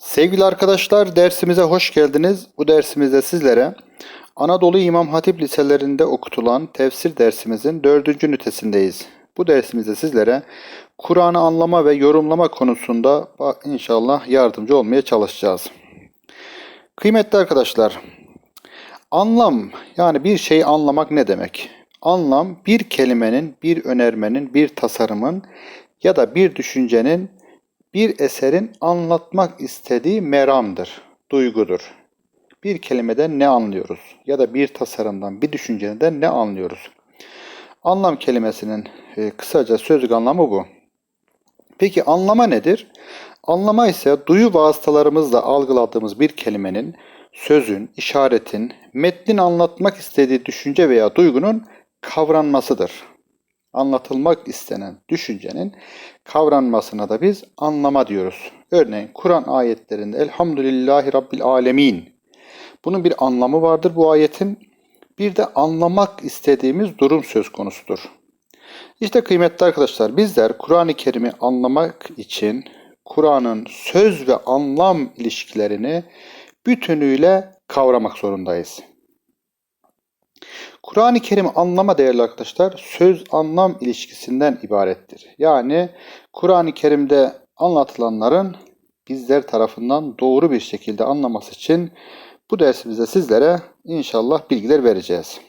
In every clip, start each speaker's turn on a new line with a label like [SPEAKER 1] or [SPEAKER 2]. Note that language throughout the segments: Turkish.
[SPEAKER 1] Sevgili arkadaşlar dersimize hoş geldiniz. Bu dersimizde sizlere Anadolu İmam Hatip liselerinde okutulan tefsir dersimizin dördüncü ünitesindeyiz. Bu dersimizde sizlere Kur'an'ı anlama ve yorumlama konusunda inşallah yardımcı olmaya çalışacağız. Kıymetli arkadaşlar, anlam yani bir şeyi anlamak ne demek? Anlam bir kelimenin, bir önermenin, bir tasarımın ya da bir düşüncenin bir eserin anlatmak istediği meramdır, duygudur. Bir kelimeden ne anlıyoruz? Ya da bir tasarımdan, bir düşünceden ne anlıyoruz? Anlam kelimesinin e, kısaca sözlük anlamı bu. Peki anlama nedir? Anlama ise duyu vasıtalarımızla algıladığımız bir kelimenin, sözün, işaretin, metnin anlatmak istediği düşünce veya duygunun kavranmasıdır anlatılmak istenen düşüncenin kavranmasına da biz anlama diyoruz. Örneğin Kur'an ayetlerinde Elhamdülillahi Rabbil Alemin. Bunun bir anlamı vardır bu ayetin. Bir de anlamak istediğimiz durum söz konusudur. İşte kıymetli arkadaşlar bizler Kur'an-ı Kerim'i anlamak için Kur'an'ın söz ve anlam ilişkilerini bütünüyle kavramak zorundayız. Kur'an-ı Kerim anlama değerli arkadaşlar söz anlam ilişkisinden ibarettir. Yani Kur'an-ı Kerim'de anlatılanların bizler tarafından doğru bir şekilde anlaması için bu dersimizde sizlere inşallah bilgiler vereceğiz.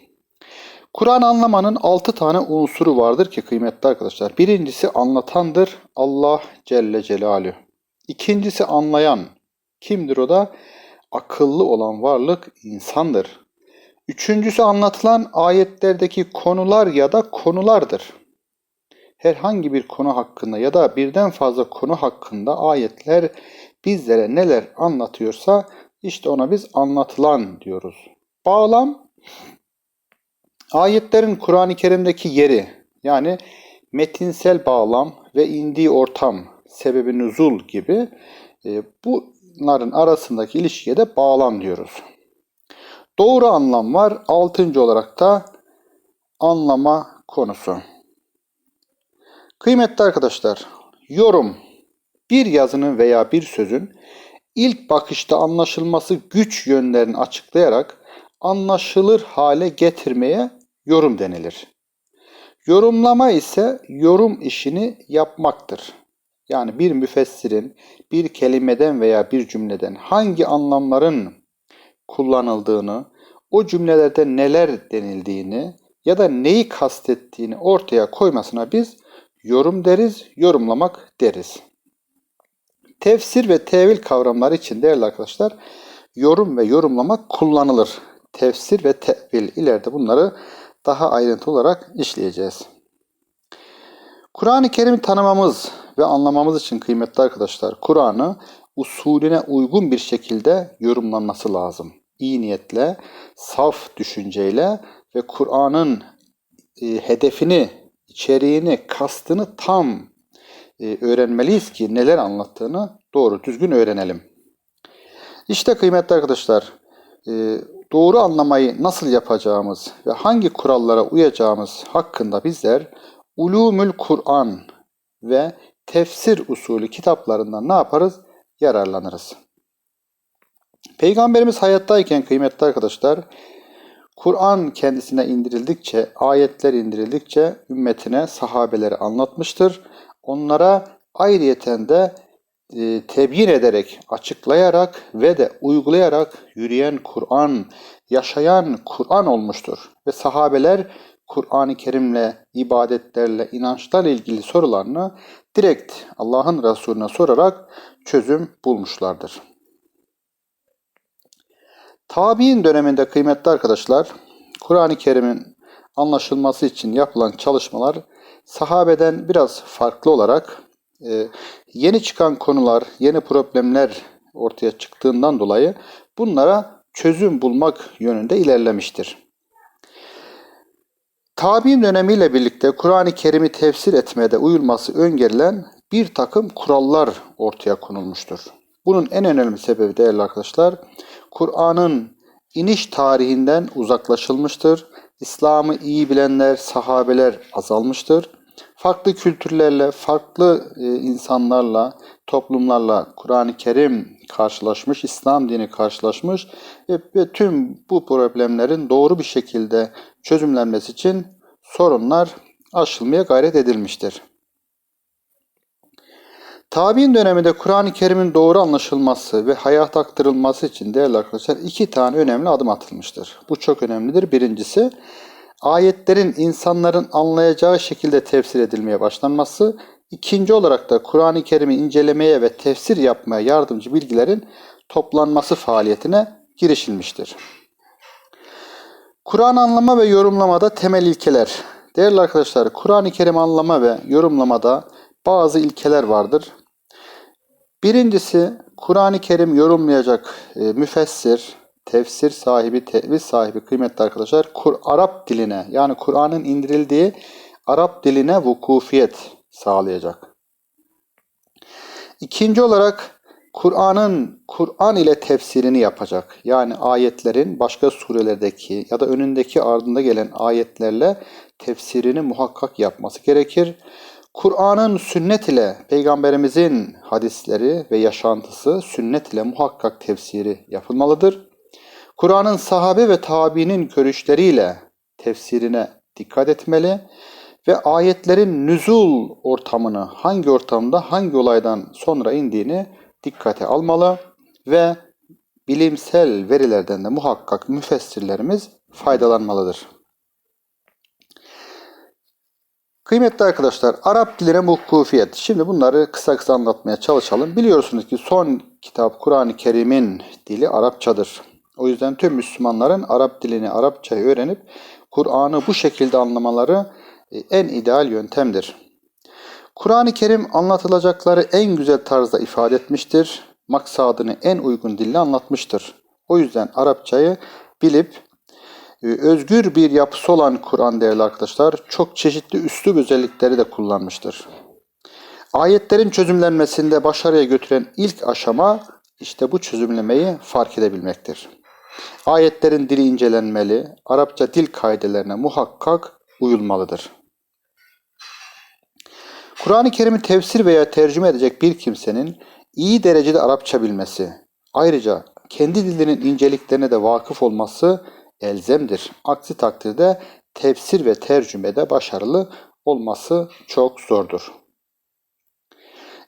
[SPEAKER 1] Kur'an anlamanın 6 tane unsuru vardır ki kıymetli arkadaşlar. Birincisi anlatandır Allah Celle Celaluhu. İkincisi anlayan. Kimdir o da? Akıllı olan varlık insandır. Üçüncüsü anlatılan ayetlerdeki konular ya da konulardır. Herhangi bir konu hakkında ya da birden fazla konu hakkında ayetler bizlere neler anlatıyorsa işte ona biz anlatılan diyoruz. Bağlam ayetlerin Kur'an-ı Kerim'deki yeri yani metinsel bağlam ve indiği ortam, sebebi nüzul gibi e, bunların arasındaki ilişkiye de bağlam diyoruz. Doğru anlam var. Altıncı olarak da anlama konusu. Kıymetli arkadaşlar, yorum bir yazının veya bir sözün ilk bakışta anlaşılması güç yönlerini açıklayarak anlaşılır hale getirmeye yorum denilir. Yorumlama ise yorum işini yapmaktır. Yani bir müfessirin bir kelimeden veya bir cümleden hangi anlamların kullanıldığını, o cümlelerde neler denildiğini ya da neyi kastettiğini ortaya koymasına biz yorum deriz, yorumlamak deriz. Tefsir ve tevil kavramları için değerli arkadaşlar yorum ve yorumlamak kullanılır. Tefsir ve tevil ileride bunları daha ayrıntı olarak işleyeceğiz. Kur'an-ı Kerim'i tanımamız ve anlamamız için kıymetli arkadaşlar Kur'an'ı usulüne uygun bir şekilde yorumlanması lazım iyi niyetle, saf düşünceyle ve Kur'an'ın e, hedefini, içeriğini, kastını tam e, öğrenmeliyiz ki neler anlattığını doğru düzgün öğrenelim. İşte kıymetli arkadaşlar, e, doğru anlamayı nasıl yapacağımız ve hangi kurallara uyacağımız hakkında bizler Ulumül Kur'an ve tefsir usulü kitaplarından ne yaparız? Yararlanırız. Peygamberimiz hayattayken kıymetli arkadaşlar, Kur'an kendisine indirildikçe, ayetler indirildikçe ümmetine sahabeleri anlatmıştır. Onlara ayrıyeten de e, tebyin ederek, açıklayarak ve de uygulayarak yürüyen Kur'an, yaşayan Kur'an olmuştur. Ve sahabeler Kur'an-ı Kerim'le, ibadetlerle, inançlarla ilgili sorularını direkt Allah'ın Resulüne sorarak çözüm bulmuşlardır. Tabi'in döneminde kıymetli arkadaşlar, Kur'an-ı Kerim'in anlaşılması için yapılan çalışmalar sahabeden biraz farklı olarak e, yeni çıkan konular, yeni problemler ortaya çıktığından dolayı bunlara çözüm bulmak yönünde ilerlemiştir. Tabi'in dönemiyle birlikte Kur'an-ı Kerim'i tefsir etmede uyulması öngörülen bir takım kurallar ortaya konulmuştur. Bunun en önemli sebebi değerli arkadaşlar, Kur'an'ın iniş tarihinden uzaklaşılmıştır. İslam'ı iyi bilenler, sahabeler azalmıştır. Farklı kültürlerle, farklı e, insanlarla, toplumlarla Kur'an-ı Kerim karşılaşmış, İslam dini karşılaşmış ve, tüm bu problemlerin doğru bir şekilde çözümlenmesi için sorunlar aşılmaya gayret edilmiştir. Tabi'in döneminde Kur'an-ı Kerim'in doğru anlaşılması ve hayata aktarılması için değerli arkadaşlar iki tane önemli adım atılmıştır. Bu çok önemlidir. Birincisi ayetlerin insanların anlayacağı şekilde tefsir edilmeye başlanması. İkinci olarak da Kur'an-ı Kerim'i incelemeye ve tefsir yapmaya yardımcı bilgilerin toplanması faaliyetine girişilmiştir. Kur'an anlama ve yorumlamada temel ilkeler. Değerli arkadaşlar, Kur'an-ı Kerim anlama ve yorumlamada bazı ilkeler vardır. Birincisi Kur'an-ı Kerim yorumlayacak e, müfessir, tefsir sahibi, tevil sahibi kıymetli arkadaşlar Kur Arap diline yani Kur'an'ın indirildiği Arap diline vukufiyet sağlayacak. İkinci olarak Kur'an'ın Kur'an ile tefsirini yapacak. Yani ayetlerin başka surelerdeki ya da önündeki ardında gelen ayetlerle tefsirini muhakkak yapması gerekir. Kur'an'ın sünnet ile peygamberimizin hadisleri ve yaşantısı sünnet ile muhakkak tefsiri yapılmalıdır. Kur'an'ın sahabe ve tabiinin görüşleriyle tefsirine dikkat etmeli ve ayetlerin nüzul ortamını hangi ortamda hangi olaydan sonra indiğini dikkate almalı ve bilimsel verilerden de muhakkak müfessirlerimiz faydalanmalıdır. Kıymetli arkadaşlar, Arap diline muhkufiyet. Şimdi bunları kısa kısa anlatmaya çalışalım. Biliyorsunuz ki son kitap Kur'an-ı Kerim'in dili Arapçadır. O yüzden tüm Müslümanların Arap dilini, Arapçayı öğrenip Kur'an'ı bu şekilde anlamaları e, en ideal yöntemdir. Kur'an-ı Kerim anlatılacakları en güzel tarzda ifade etmiştir. Maksadını en uygun dille anlatmıştır. O yüzden Arapçayı bilip özgür bir yapısı olan Kur'an değerli arkadaşlar çok çeşitli üslup özellikleri de kullanmıştır. Ayetlerin çözümlenmesinde başarıya götüren ilk aşama işte bu çözümlemeyi fark edebilmektir. Ayetlerin dili incelenmeli, Arapça dil kaidelerine muhakkak uyulmalıdır. Kur'an-ı Kerim'i tefsir veya tercüme edecek bir kimsenin iyi derecede Arapça bilmesi, ayrıca kendi dilinin inceliklerine de vakıf olması elzemdir. Aksi takdirde tefsir ve tercümede başarılı olması çok zordur.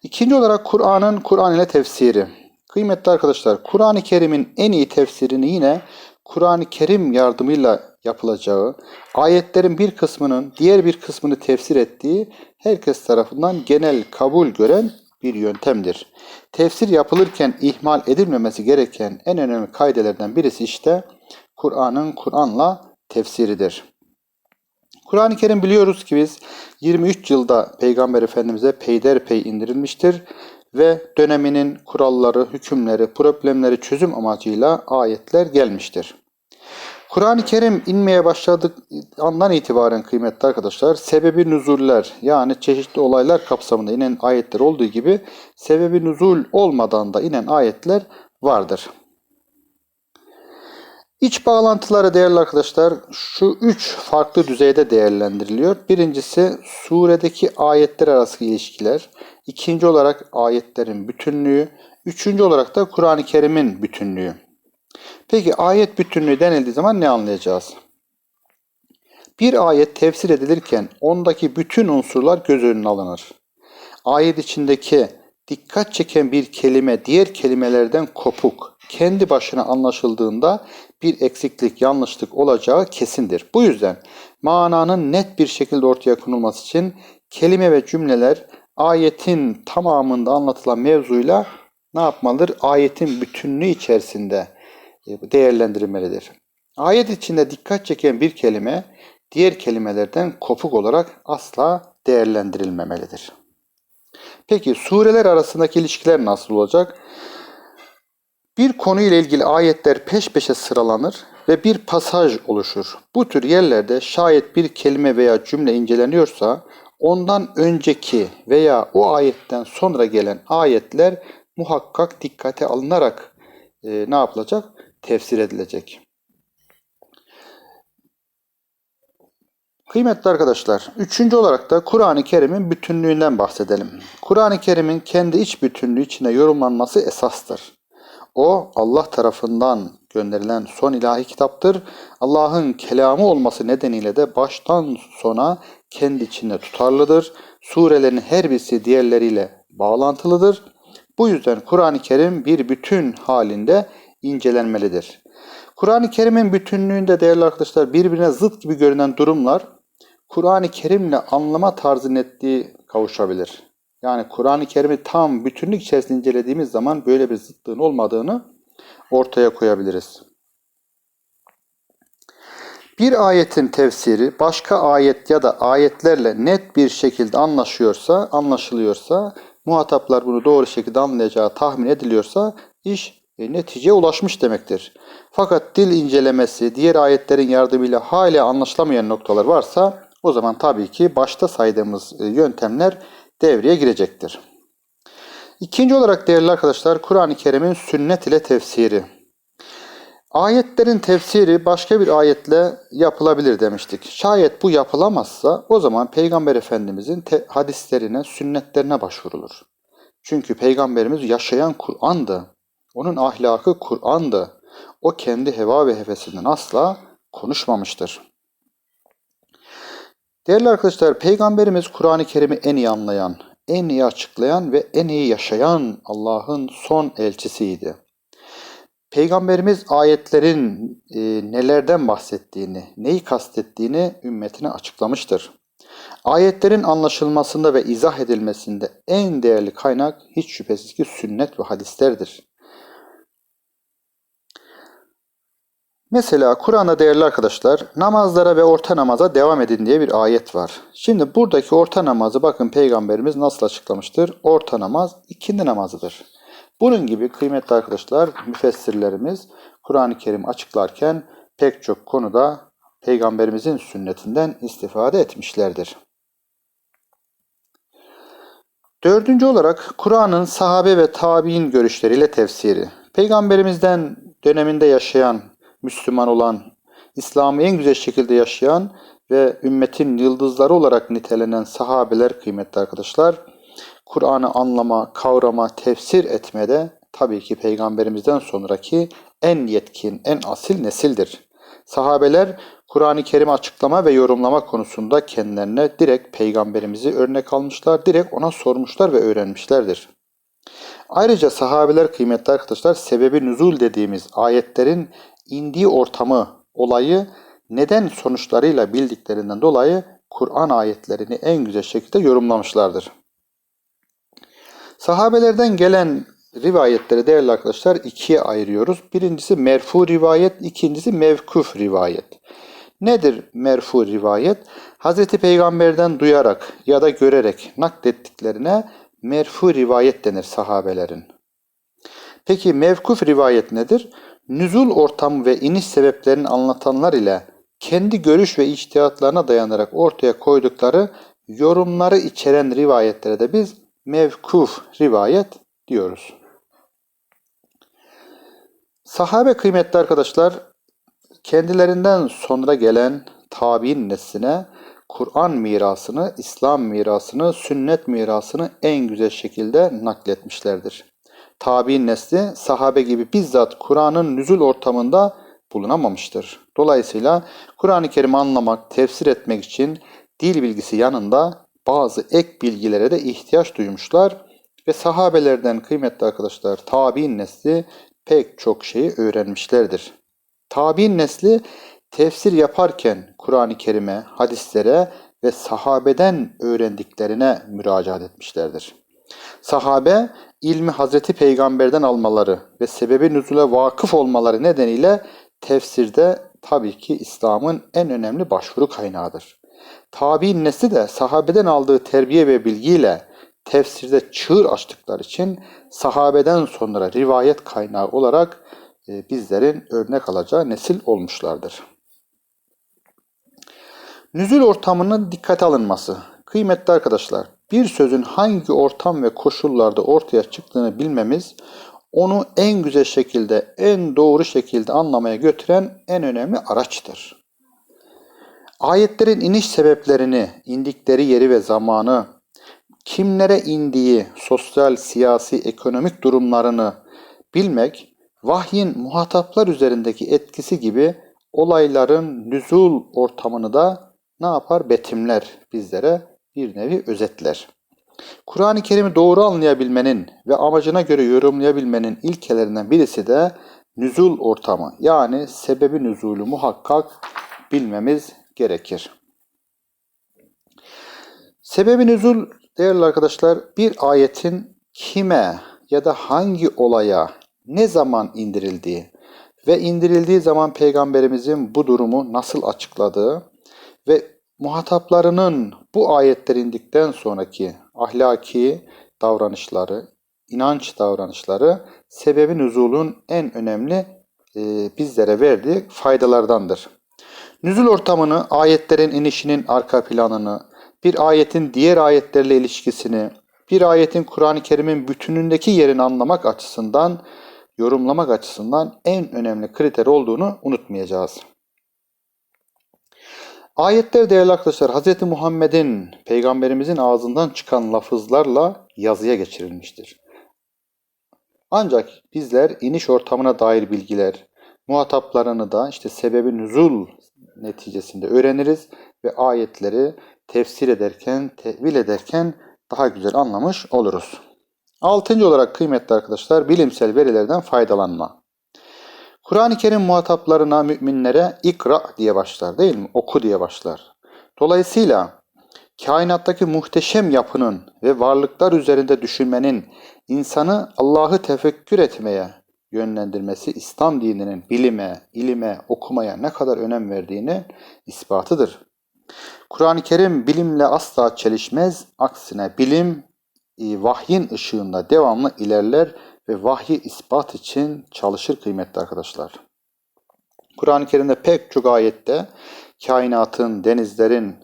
[SPEAKER 1] İkinci olarak Kur'an'ın Kur'an ile tefsiri. Kıymetli arkadaşlar, Kur'an-ı Kerim'in en iyi tefsirini yine Kur'an-ı Kerim yardımıyla yapılacağı, ayetlerin bir kısmının diğer bir kısmını tefsir ettiği herkes tarafından genel kabul gören bir yöntemdir. Tefsir yapılırken ihmal edilmemesi gereken en önemli kaidelerden birisi işte Kur'an'ın Kur'an'la tefsiridir. Kur'an-ı Kerim biliyoruz ki biz 23 yılda Peygamber Efendimiz'e peyderpey indirilmiştir ve döneminin kuralları, hükümleri, problemleri çözüm amacıyla ayetler gelmiştir. Kur'an-ı Kerim inmeye başladık andan itibaren kıymetli arkadaşlar sebebi nüzuller yani çeşitli olaylar kapsamında inen ayetler olduğu gibi sebebi nüzul olmadan da inen ayetler vardır. İç bağlantıları değerli arkadaşlar şu üç farklı düzeyde değerlendiriliyor. Birincisi suredeki ayetler arası ilişkiler. ikinci olarak ayetlerin bütünlüğü. Üçüncü olarak da Kur'an-ı Kerim'in bütünlüğü. Peki ayet bütünlüğü denildiği zaman ne anlayacağız? Bir ayet tefsir edilirken ondaki bütün unsurlar göz önüne alınır. Ayet içindeki dikkat çeken bir kelime diğer kelimelerden kopuk, kendi başına anlaşıldığında bir eksiklik, yanlışlık olacağı kesindir. Bu yüzden mananın net bir şekilde ortaya konulması için kelime ve cümleler ayetin tamamında anlatılan mevzuyla ne yapmalıdır? Ayetin bütünlüğü içerisinde e, değerlendirilmelidir. Ayet içinde dikkat çeken bir kelime diğer kelimelerden kopuk olarak asla değerlendirilmemelidir. Peki sureler arasındaki ilişkiler nasıl olacak? Bir konuyla ilgili ayetler peş peşe sıralanır ve bir pasaj oluşur. Bu tür yerlerde şayet bir kelime veya cümle inceleniyorsa ondan önceki veya o ayetten sonra gelen ayetler muhakkak dikkate alınarak e, ne yapılacak? Tefsir edilecek. Kıymetli arkadaşlar, üçüncü olarak da Kur'an-ı Kerim'in bütünlüğünden bahsedelim. Kur'an-ı Kerim'in kendi iç bütünlüğü içine yorumlanması esastır. O Allah tarafından gönderilen son ilahi kitaptır. Allah'ın kelamı olması nedeniyle de baştan sona kendi içinde tutarlıdır. Surelerin her birisi diğerleriyle bağlantılıdır. Bu yüzden Kur'an-ı Kerim bir bütün halinde incelenmelidir. Kur'an-ı Kerim'in bütünlüğünde değerli arkadaşlar birbirine zıt gibi görünen durumlar Kur'an-ı Kerim'le anlama tarzı netliği kavuşabilir. Yani Kur'an-ı Kerim'i tam bütünlük içerisinde incelediğimiz zaman böyle bir zıtlığın olmadığını ortaya koyabiliriz. Bir ayetin tefsiri başka ayet ya da ayetlerle net bir şekilde anlaşıyorsa, anlaşılıyorsa, muhataplar bunu doğru şekilde anlayacağı tahmin ediliyorsa iş e, neticeye ulaşmış demektir. Fakat dil incelemesi, diğer ayetlerin yardımıyla hala anlaşılamayan noktalar varsa o zaman tabii ki başta saydığımız e, yöntemler devreye girecektir. İkinci olarak değerli arkadaşlar Kur'an-ı Kerim'in sünnet ile tefsiri. Ayetlerin tefsiri başka bir ayetle yapılabilir demiştik. Şayet bu yapılamazsa o zaman Peygamber Efendimizin hadislerine, sünnetlerine başvurulur. Çünkü Peygamberimiz yaşayan Kur'an'dı. Onun ahlakı Kur'an'dı. O kendi heva ve hevesinden asla konuşmamıştır. Değerli arkadaşlar, Peygamberimiz Kur'an-ı Kerim'i en iyi anlayan, en iyi açıklayan ve en iyi yaşayan Allah'ın son elçisiydi. Peygamberimiz ayetlerin e, nelerden bahsettiğini, neyi kastettiğini ümmetine açıklamıştır. Ayetlerin anlaşılmasında ve izah edilmesinde en değerli kaynak hiç şüphesiz ki sünnet ve hadislerdir. Mesela Kur'an'da değerli arkadaşlar namazlara ve orta namaza devam edin diye bir ayet var. Şimdi buradaki orta namazı bakın peygamberimiz nasıl açıklamıştır? Orta namaz ikindi namazıdır. Bunun gibi kıymetli arkadaşlar müfessirlerimiz Kur'an-ı Kerim açıklarken pek çok konuda peygamberimizin sünnetinden istifade etmişlerdir. Dördüncü olarak Kur'an'ın sahabe ve tabi'in görüşleriyle tefsiri. Peygamberimizden döneminde yaşayan, Müslüman olan, İslam'ı en güzel şekilde yaşayan ve ümmetin yıldızları olarak nitelenen sahabeler kıymetli arkadaşlar, Kur'an'ı anlama, kavrama, tefsir etmede tabii ki peygamberimizden sonraki en yetkin, en asil nesildir. Sahabeler Kur'an-ı Kerim açıklama ve yorumlama konusunda kendilerine direkt peygamberimizi örnek almışlar, direkt ona sormuşlar ve öğrenmişlerdir. Ayrıca sahabeler kıymetli arkadaşlar sebebi nüzul dediğimiz ayetlerin indiği ortamı, olayı neden sonuçlarıyla bildiklerinden dolayı Kur'an ayetlerini en güzel şekilde yorumlamışlardır. Sahabelerden gelen rivayetleri değerli arkadaşlar ikiye ayırıyoruz. Birincisi merfu rivayet, ikincisi mevkuf rivayet. Nedir merfu rivayet? Hz. Peygamber'den duyarak ya da görerek naklettiklerine merfu rivayet denir sahabelerin. Peki mevkuf rivayet nedir? Nüzul ortamı ve iniş sebeplerini anlatanlar ile kendi görüş ve içtihatlarına dayanarak ortaya koydukları yorumları içeren rivayetlere de biz mevkuf rivayet diyoruz. Sahabe kıymetli arkadaşlar kendilerinden sonra gelen tabi'in nesline Kur'an mirasını, İslam mirasını, sünnet mirasını en güzel şekilde nakletmişlerdir. Tabi'in nesli sahabe gibi bizzat Kur'an'ın nüzul ortamında bulunamamıştır. Dolayısıyla Kur'an-ı Kerim'i anlamak, tefsir etmek için dil bilgisi yanında bazı ek bilgilere de ihtiyaç duymuşlar ve sahabelerden kıymetli arkadaşlar tabi'in nesli pek çok şeyi öğrenmişlerdir. Tabi'in nesli tefsir yaparken Kur'an-ı Kerim'e, hadislere ve sahabeden öğrendiklerine müracaat etmişlerdir. Sahabe ilmi Hazreti Peygamber'den almaları ve sebebi nüzule vakıf olmaları nedeniyle tefsirde tabii ki İslam'ın en önemli başvuru kaynağıdır. Tabi'in nesli de sahabeden aldığı terbiye ve bilgiyle tefsirde çığır açtıkları için sahabeden sonra rivayet kaynağı olarak e, bizlerin örnek alacağı nesil olmuşlardır. Nüzul ortamının dikkate alınması. Kıymetli arkadaşlar, bir sözün hangi ortam ve koşullarda ortaya çıktığını bilmemiz, onu en güzel şekilde, en doğru şekilde anlamaya götüren en önemli araçtır. Ayetlerin iniş sebeplerini, indikleri yeri ve zamanı, kimlere indiği, sosyal, siyasi, ekonomik durumlarını bilmek vahyin muhataplar üzerindeki etkisi gibi olayların nüzul ortamını da ne yapar? Betimler bizlere bir nevi özetler. Kur'an-ı Kerim'i doğru anlayabilmenin ve amacına göre yorumlayabilmenin ilkelerinden birisi de nüzul ortamı yani sebebi nüzulü muhakkak bilmemiz gerekir. Sebebi nüzul değerli arkadaşlar bir ayetin kime ya da hangi olaya ne zaman indirildiği ve indirildiği zaman peygamberimizin bu durumu nasıl açıkladığı ve muhataplarının bu ayetler indikten sonraki ahlaki davranışları, inanç davranışları sebebi nüzulun en önemli e, bizlere verdiği faydalardandır. Nüzul ortamını, ayetlerin inişinin arka planını, bir ayetin diğer ayetlerle ilişkisini, bir ayetin Kur'an-ı Kerim'in bütünündeki yerini anlamak açısından, yorumlamak açısından en önemli kriter olduğunu unutmayacağız. Ayetler değerli arkadaşlar Hz. Muhammed'in peygamberimizin ağzından çıkan lafızlarla yazıya geçirilmiştir. Ancak bizler iniş ortamına dair bilgiler, muhataplarını da işte sebebi nüzul neticesinde öğreniriz ve ayetleri tefsir ederken, tevil ederken daha güzel anlamış oluruz. Altıncı olarak kıymetli arkadaşlar bilimsel verilerden faydalanma. Kur'an-ı Kerim muhataplarına, müminlere ikra diye başlar değil mi? Oku diye başlar. Dolayısıyla kainattaki muhteşem yapının ve varlıklar üzerinde düşünmenin insanı Allah'ı tefekkür etmeye yönlendirmesi İslam dininin bilime, ilime, okumaya ne kadar önem verdiğini ispatıdır. Kur'an-ı Kerim bilimle asla çelişmez. Aksine bilim e, vahyin ışığında devamlı ilerler ve vahyi ispat için çalışır kıymetli arkadaşlar. Kur'an-ı Kerim'de pek çok ayette kainatın, denizlerin,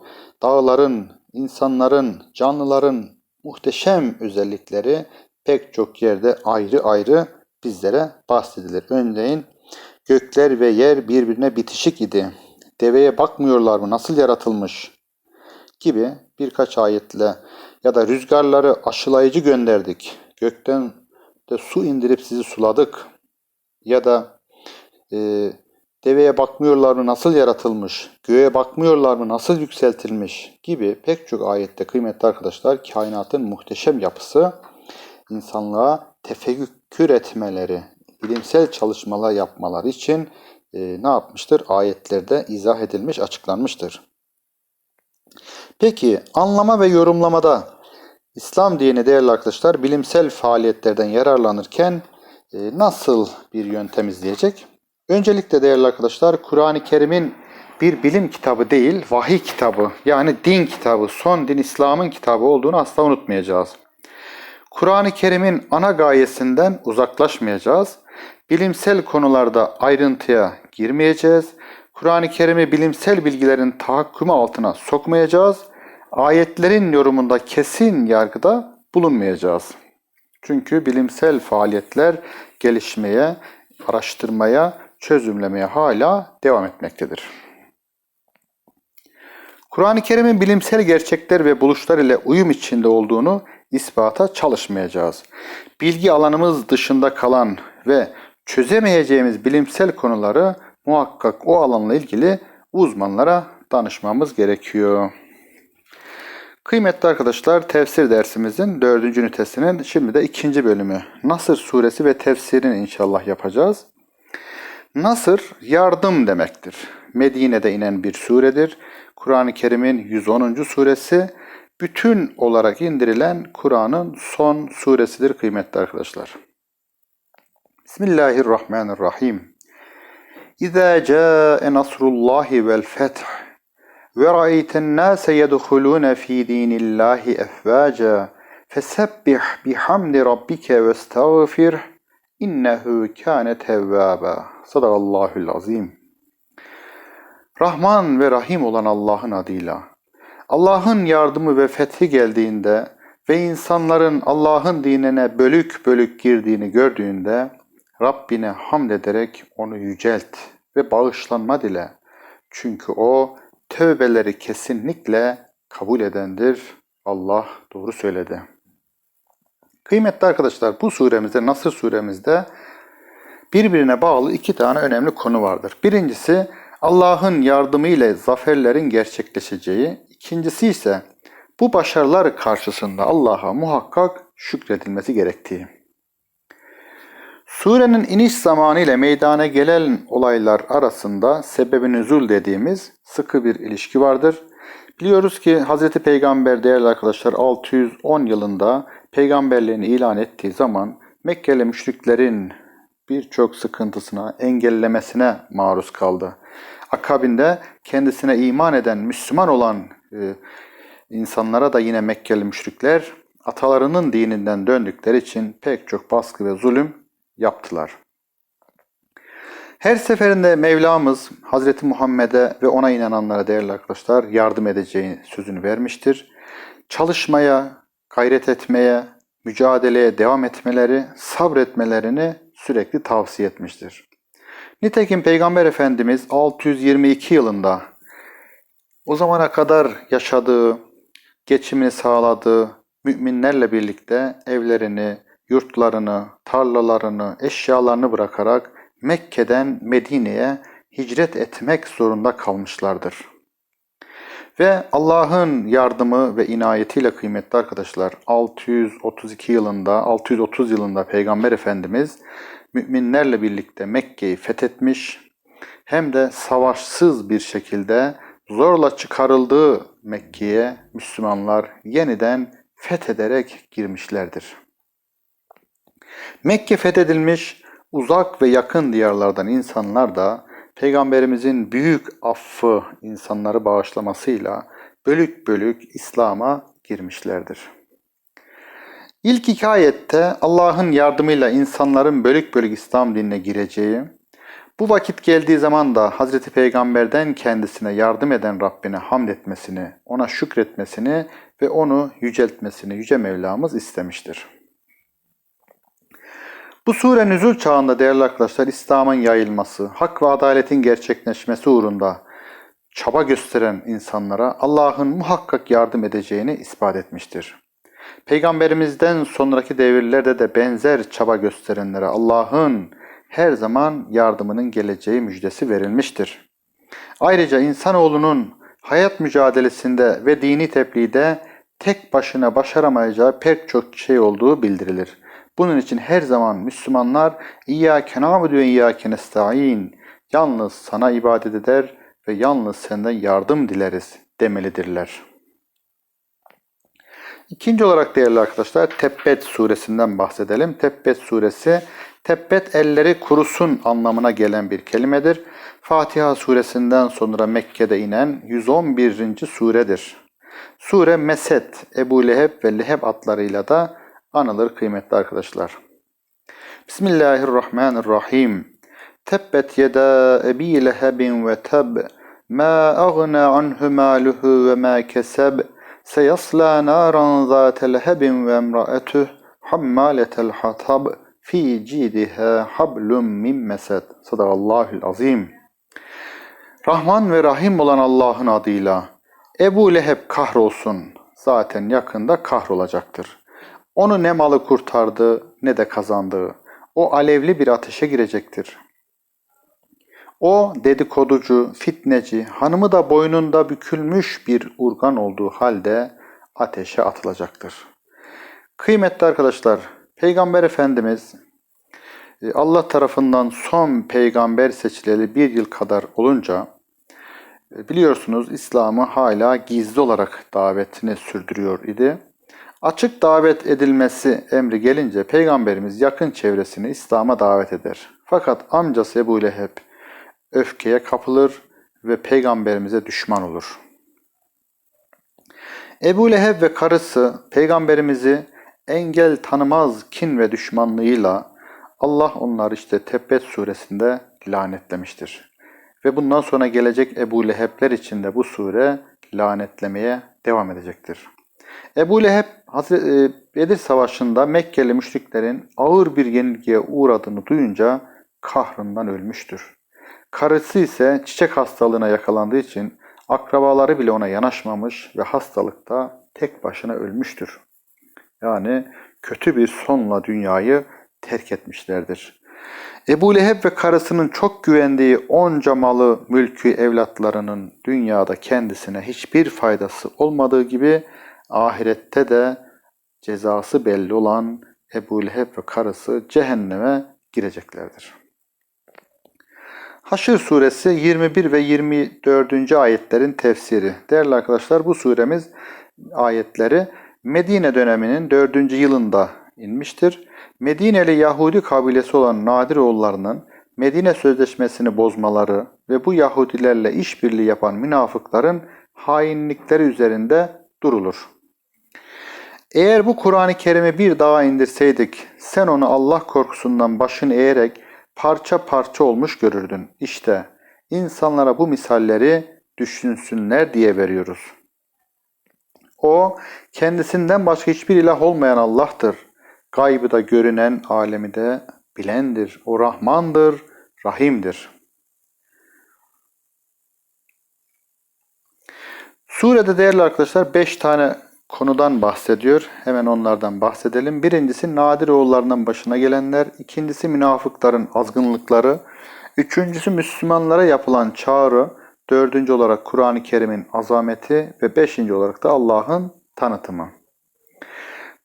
[SPEAKER 1] dağların, insanların, canlıların muhteşem özellikleri pek çok yerde ayrı ayrı bizlere bahsedilir. Örneğin gökler ve yer birbirine bitişik idi. Deveye bakmıyorlar mı? Nasıl yaratılmış? Gibi birkaç ayetle ya da rüzgarları aşılayıcı gönderdik. Gökten de su indirip sizi suladık. Ya da e, deveye bakmıyorlar mı nasıl yaratılmış, göğe bakmıyorlar mı nasıl yükseltilmiş gibi pek çok ayette kıymetli arkadaşlar kainatın muhteşem yapısı insanlığa tefekkür etmeleri, bilimsel çalışmalar yapmaları için e, ne yapmıştır? Ayetlerde izah edilmiş, açıklanmıştır. Peki anlama ve yorumlamada İslam dini değerli arkadaşlar bilimsel faaliyetlerden yararlanırken e, nasıl bir yöntem izleyecek? Öncelikle değerli arkadaşlar Kur'an-ı Kerim'in bir bilim kitabı değil, vahiy kitabı yani din kitabı, son din İslam'ın kitabı olduğunu asla unutmayacağız. Kur'an-ı Kerim'in ana gayesinden uzaklaşmayacağız. Bilimsel konularda ayrıntıya girmeyeceğiz. Kur'an-ı Kerim'i bilimsel bilgilerin tahakkümü altına sokmayacağız ayetlerin yorumunda kesin yargıda bulunmayacağız. Çünkü bilimsel faaliyetler gelişmeye, araştırmaya, çözümlemeye hala devam etmektedir. Kur'an-ı Kerim'in bilimsel gerçekler ve buluşlar ile uyum içinde olduğunu ispata çalışmayacağız. Bilgi alanımız dışında kalan ve çözemeyeceğimiz bilimsel konuları muhakkak o alanla ilgili uzmanlara danışmamız gerekiyor. Kıymetli arkadaşlar tefsir dersimizin dördüncü ünitesinin şimdi de ikinci bölümü Nasır suresi ve tefsirini inşallah yapacağız. Nasır yardım demektir. Medine'de inen bir suredir. Kur'an-ı Kerim'in 110. suresi bütün olarak indirilen Kur'an'ın son suresidir kıymetli arkadaşlar. Bismillahirrahmanirrahim. İza ca'e nasrullahi vel feth ve ra'eyten nase yedhuluna fi dinillahi efvaca. Fesebbih bihamdi rabbike ve estağfir. İnnehu kâne tevvâba. Sadakallahul azim. Rahman ve Rahim olan Allah'ın adıyla. Allah'ın yardımı ve fethi geldiğinde ve insanların Allah'ın dinine bölük bölük girdiğini gördüğünde Rabbine hamd ederek onu yücelt ve bağışlanma dile. Çünkü o tövbeleri kesinlikle kabul edendir. Allah doğru söyledi. Kıymetli arkadaşlar bu suremizde Nasır suremizde birbirine bağlı iki tane önemli konu vardır. Birincisi Allah'ın yardımı ile zaferlerin gerçekleşeceği. İkincisi ise bu başarılar karşısında Allah'a muhakkak şükredilmesi gerektiği. Surenin iniş zamanı ile meydana gelen olaylar arasında sebebi nüzul dediğimiz sıkı bir ilişki vardır. Biliyoruz ki Hz. Peygamber değerli arkadaşlar 610 yılında peygamberliğini ilan ettiği zaman Mekkeli müşriklerin birçok sıkıntısına, engellemesine maruz kaldı. Akabinde kendisine iman eden, Müslüman olan e, insanlara da yine Mekkeli müşrikler atalarının dininden döndükleri için pek çok baskı ve zulüm yaptılar. Her seferinde Mevlamız Hazreti Muhammed'e ve ona inananlara değerli arkadaşlar yardım edeceği sözünü vermiştir. Çalışmaya, gayret etmeye, mücadeleye devam etmeleri, sabretmelerini sürekli tavsiye etmiştir. Nitekim Peygamber Efendimiz 622 yılında o zamana kadar yaşadığı, geçimini sağladığı müminlerle birlikte evlerini, yurtlarını, tarlalarını, eşyalarını bırakarak Mekke'den Medine'ye hicret etmek zorunda kalmışlardır. Ve Allah'ın yardımı ve inayetiyle kıymetli arkadaşlar 632 yılında, 630 yılında Peygamber Efendimiz müminlerle birlikte Mekke'yi fethetmiş hem de savaşsız bir şekilde zorla çıkarıldığı Mekke'ye Müslümanlar yeniden fethederek girmişlerdir. Mekke fethedilmiş, uzak ve yakın diyarlardan insanlar da Peygamberimizin büyük affı insanları bağışlamasıyla bölük bölük İslam'a girmişlerdir. İlk iki ayette Allah'ın yardımıyla insanların bölük bölük İslam dinine gireceği, bu vakit geldiği zaman da Hazreti Peygamber'den kendisine yardım eden Rabbine hamd etmesini, ona şükretmesini ve onu yüceltmesini Yüce Mevlamız istemiştir. Bu sure nüzul çağında değerli arkadaşlar İslam'ın yayılması, hak ve adaletin gerçekleşmesi uğrunda çaba gösteren insanlara Allah'ın muhakkak yardım edeceğini ispat etmiştir. Peygamberimizden sonraki devirlerde de benzer çaba gösterenlere Allah'ın her zaman yardımının geleceği müjdesi verilmiştir. Ayrıca insanoğlunun hayat mücadelesinde ve dini tebliğde tek başına başaramayacağı pek çok şey olduğu bildirilir. Bunun için her zaman Müslümanlar İyyâke nâbudu ve İyyâke nesta'in yalnız sana ibadet eder ve yalnız senden yardım dileriz demelidirler. İkinci olarak değerli arkadaşlar Tebbet suresinden bahsedelim. Tebbet suresi Tebbet elleri kurusun anlamına gelen bir kelimedir. Fatiha suresinden sonra Mekke'de inen 111. suredir. Sure Meset, Ebu Leheb ve Leheb adlarıyla da anılır kıymetli arkadaşlar. Bismillahirrahmanirrahim. Tebbet yeda ebi lehebin ve teb. Ma agna anhu maluhu ve ma keseb. Seyasla naran zâte lehebin ve emraetuh. Hammaletel hatab. Fi cidiha hablum min mesed. Sadakallahül azim. Rahman ve Rahim olan Allah'ın adıyla. Ebu Leheb kahrolsun. Zaten yakında kahrolacaktır. Onu ne malı kurtardı ne de kazandığı. O alevli bir ateşe girecektir. O dedikoducu, fitneci, hanımı da boynunda bükülmüş bir urgan olduğu halde ateşe atılacaktır. Kıymetli arkadaşlar, Peygamber Efendimiz e, Allah tarafından son peygamber seçileli bir yıl kadar olunca e, biliyorsunuz İslam'ı hala gizli olarak davetini sürdürüyor idi. Açık davet edilmesi emri gelince peygamberimiz yakın çevresini İslam'a davet eder. Fakat amcası Ebu Leheb öfkeye kapılır ve peygamberimize düşman olur. Ebu Leheb ve karısı peygamberimizi engel tanımaz kin ve düşmanlığıyla Allah onları işte Tebbet suresinde lanetlemiştir. Ve bundan sonra gelecek Ebu Leheb'ler için de bu sure lanetlemeye devam edecektir. Ebu Leheb e, Bedir Savaşı'nda Mekkeli müşriklerin ağır bir yenilgiye uğradığını duyunca kahrından ölmüştür. Karısı ise çiçek hastalığına yakalandığı için akrabaları bile ona yanaşmamış ve hastalıkta tek başına ölmüştür. Yani kötü bir sonla dünyayı terk etmişlerdir. Ebu Leheb ve karısının çok güvendiği onca malı, mülkü, evlatlarının dünyada kendisine hiçbir faydası olmadığı gibi ahirette de cezası belli olan Ebu Leheb ve karısı cehenneme gireceklerdir. Haşr suresi 21 ve 24. ayetlerin tefsiri. Değerli arkadaşlar bu suremiz ayetleri Medine döneminin 4. yılında inmiştir. Medineli Yahudi kabilesi olan Nadiroğullarının Medine Sözleşmesi'ni bozmaları ve bu Yahudilerle işbirliği yapan münafıkların hainlikleri üzerinde durulur. Eğer bu Kur'an-ı Kerim'i bir daha indirseydik, sen onu Allah korkusundan başını eğerek parça parça olmuş görürdün. İşte insanlara bu misalleri düşünsünler diye veriyoruz. O kendisinden başka hiçbir ilah olmayan Allah'tır. Gaybı da görünen alemi de bilendir. O Rahmandır, Rahim'dir. Surede değerli arkadaşlar 5 tane konudan bahsediyor. Hemen onlardan bahsedelim. Birincisi Nadir oğullarının başına gelenler. ikincisi münafıkların azgınlıkları. Üçüncüsü Müslümanlara yapılan çağrı. Dördüncü olarak Kur'an-ı Kerim'in azameti ve beşinci olarak da Allah'ın tanıtımı.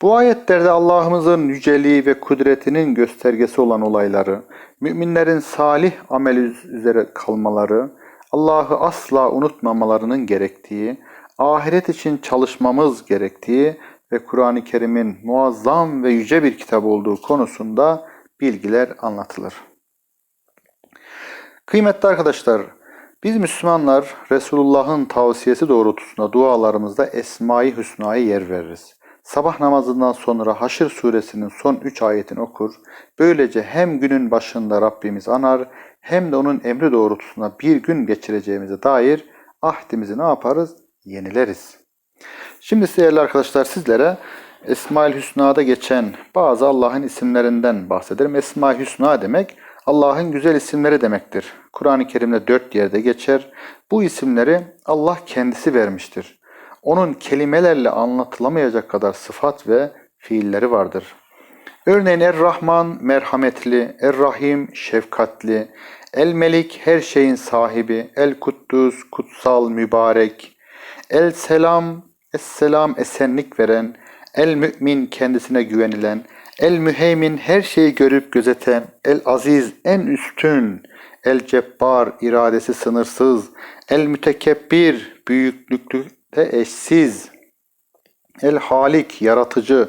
[SPEAKER 1] Bu ayetlerde Allah'ımızın yüceliği ve kudretinin göstergesi olan olayları, müminlerin salih amel üzere kalmaları, Allah'ı asla unutmamalarının gerektiği, ahiret için çalışmamız gerektiği ve Kur'an-ı Kerim'in muazzam ve yüce bir kitap olduğu konusunda bilgiler anlatılır. Kıymetli arkadaşlar, biz Müslümanlar Resulullah'ın tavsiyesi doğrultusunda dualarımızda Esma-i Hüsna'ya yer veririz. Sabah namazından sonra Haşr suresinin son 3 ayetini okur. Böylece hem günün başında Rabbimiz anar hem de onun emri doğrultusunda bir gün geçireceğimize dair ahdimizi ne yaparız? Yenileriz. Şimdi değerli arkadaşlar sizlere Esma-ül Hüsna'da geçen bazı Allah'ın isimlerinden bahsederim. Esma-ül Hüsna demek Allah'ın güzel isimleri demektir. Kur'an-ı Kerim'de dört yerde geçer. Bu isimleri Allah kendisi vermiştir. Onun kelimelerle anlatılamayacak kadar sıfat ve fiilleri vardır. Örneğin Er-Rahman merhametli, Er-Rahim şefkatli, El-Melik her şeyin sahibi, El-Kuddus kutsal mübarek, El-Selam Es-Selam esenlik veren, El-Mü'min kendisine güvenilen, El-Müheymin her şeyi görüp gözeten, El-Aziz en üstün, El-Cebbar iradesi sınırsız, El-Mütekebbir büyüklükte eşsiz, El-Halik yaratıcı,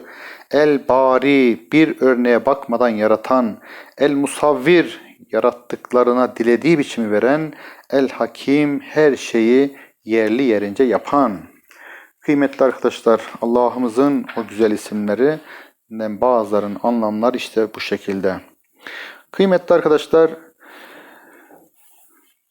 [SPEAKER 1] El-Bari bir örneğe bakmadan yaratan, El-Musavvir yarattıklarına dilediği biçimi veren, El-Hakim her şeyi yerli yerince yapan. Kıymetli arkadaşlar Allah'ımızın o güzel isimlerinden bazılarının anlamları işte bu şekilde. Kıymetli arkadaşlar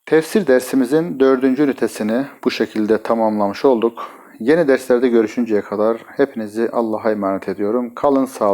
[SPEAKER 1] tefsir dersimizin dördüncü ünitesini bu şekilde tamamlamış olduk. Yeni derslerde görüşünceye kadar hepinizi Allah'a emanet ediyorum. Kalın sağlıcakla.